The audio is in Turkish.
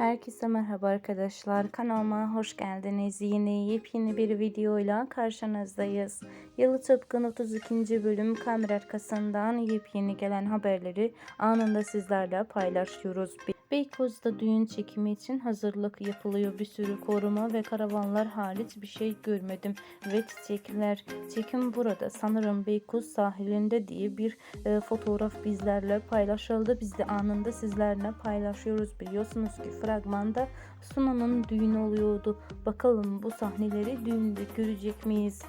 Herkese merhaba arkadaşlar. Kanalıma hoş geldiniz. Yine yepyeni bir videoyla karşınızdayız. Yalı Tıpkın 32. bölüm kamera arkasından yepyeni gelen haberleri anında sizlerle paylaşıyoruz. Beykoz'da düğün çekimi için hazırlık yapılıyor. Bir sürü koruma ve karavanlar hariç bir şey görmedim. Ve çiçekler. Çekim burada. Sanırım Beykoz sahilinde diye bir e, fotoğraf bizlerle paylaşıldı. Biz de anında sizlerle paylaşıyoruz. Biliyorsunuz ki fragmanda Suna'nın düğünü oluyordu. Bakalım bu sahneleri düğünde görecek miyiz?